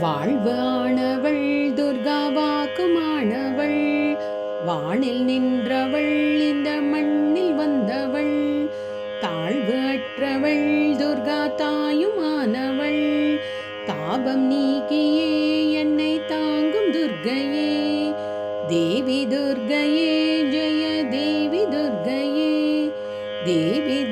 வாழ்வு ஆனவள் துர்காவாக்குமானவள் வானில் நின்றவள் இந்த மண்ணில் வந்தவள். தாழ்வு அற்றவள் துர்கா தாயுமானவள். தாபம் நீக்கியே என்னை தாங்கும் துர்கையே. தேவி துர்கையே ஜெய தேவி துர்கையே. தேவி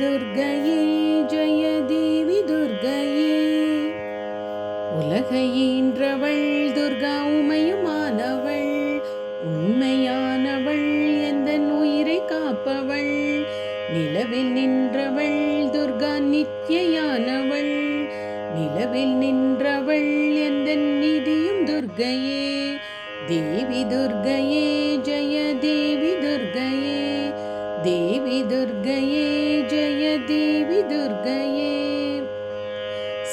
தேவி துர்கையே ஜெய தேவி துர்கையே. தேவி துர்கையே ஜெய தேவி துர்கையே.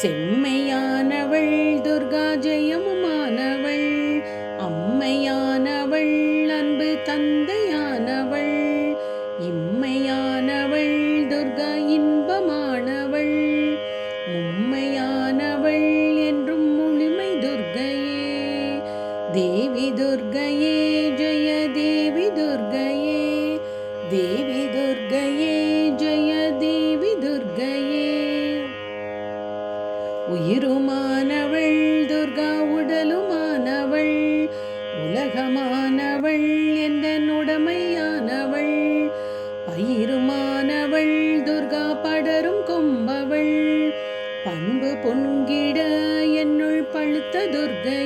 செம்மையானவள் துர்கா ஜெயமுமானவள் தேவி துர்கையே ஜெய தேவி துர்கையே. உயிருமானவள் துர்கா உடலுமானவள் உலகமானவள் எந்த உடமையானவள் பயிருமானவள் துர்கா படரும் கொம்பவள் பண்பு பொங்கிட என்னுள் பழுத்த துர்கை.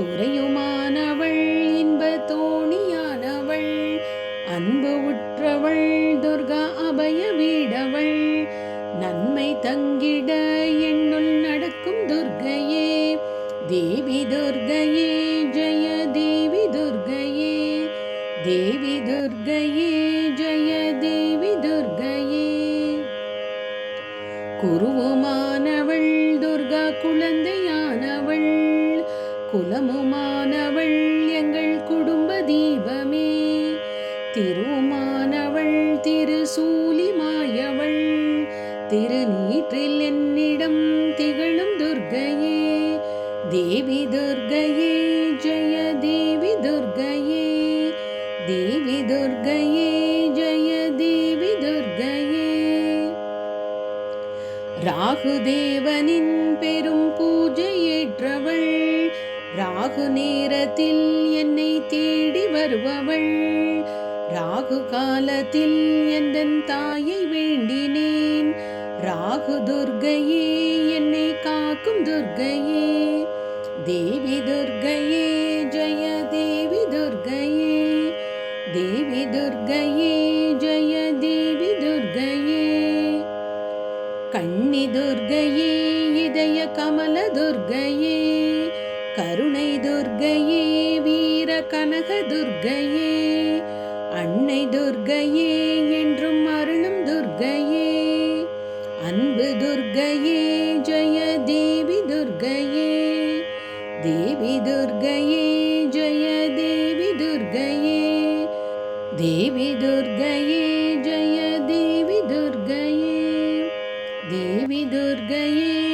துறையுமானவள் இன்ப தோணியானவள் அன்பு உற்றவள் துர்கா அபய வீடவள் நன்மை தங்கிட என்னுள் நடக்கும் துர்கையே தேவி துர்கையே ஜெய தேவி துர்கையே தேவி துர்கையே ஜெய தேவி துர்கையே. குருவுமா குலமுமானவள் எங்கள் குடும்ப தீபமே. திருமானவள் திருசூலி மாயவள் திருநீற்றில் என்னிடம் திகழும் துர்கையே. தேவி துர்கையே ஜெய தேவி துர்கையே. தேவி துர்கையே ஜெய தேவி துர்கையே. ராகுதேவனின் ராகு நேரத்தில் என்னை தேடி வருபவள். ராகு காலத்தில் எந்தன் தாயை வேண்டினேன். ராகு துர்கையே என்னை காக்கும் துர்கையே. தேவி துர்கையே ஜெய தேவி துர்கையே. தேவி துர்கையே கருணை துர்கையே வீர கனக துர்கையே அன்னை துர்கையே என்றும் அருளும் துர்கையே அன்பு துர்கையே ஜெய தேவி துர்கையே தேவி துர்கையே ஜெய தேவி துர்கையே தேவி துர்கையே ஜெய தேவி துர்கையே தேவி துர்கையே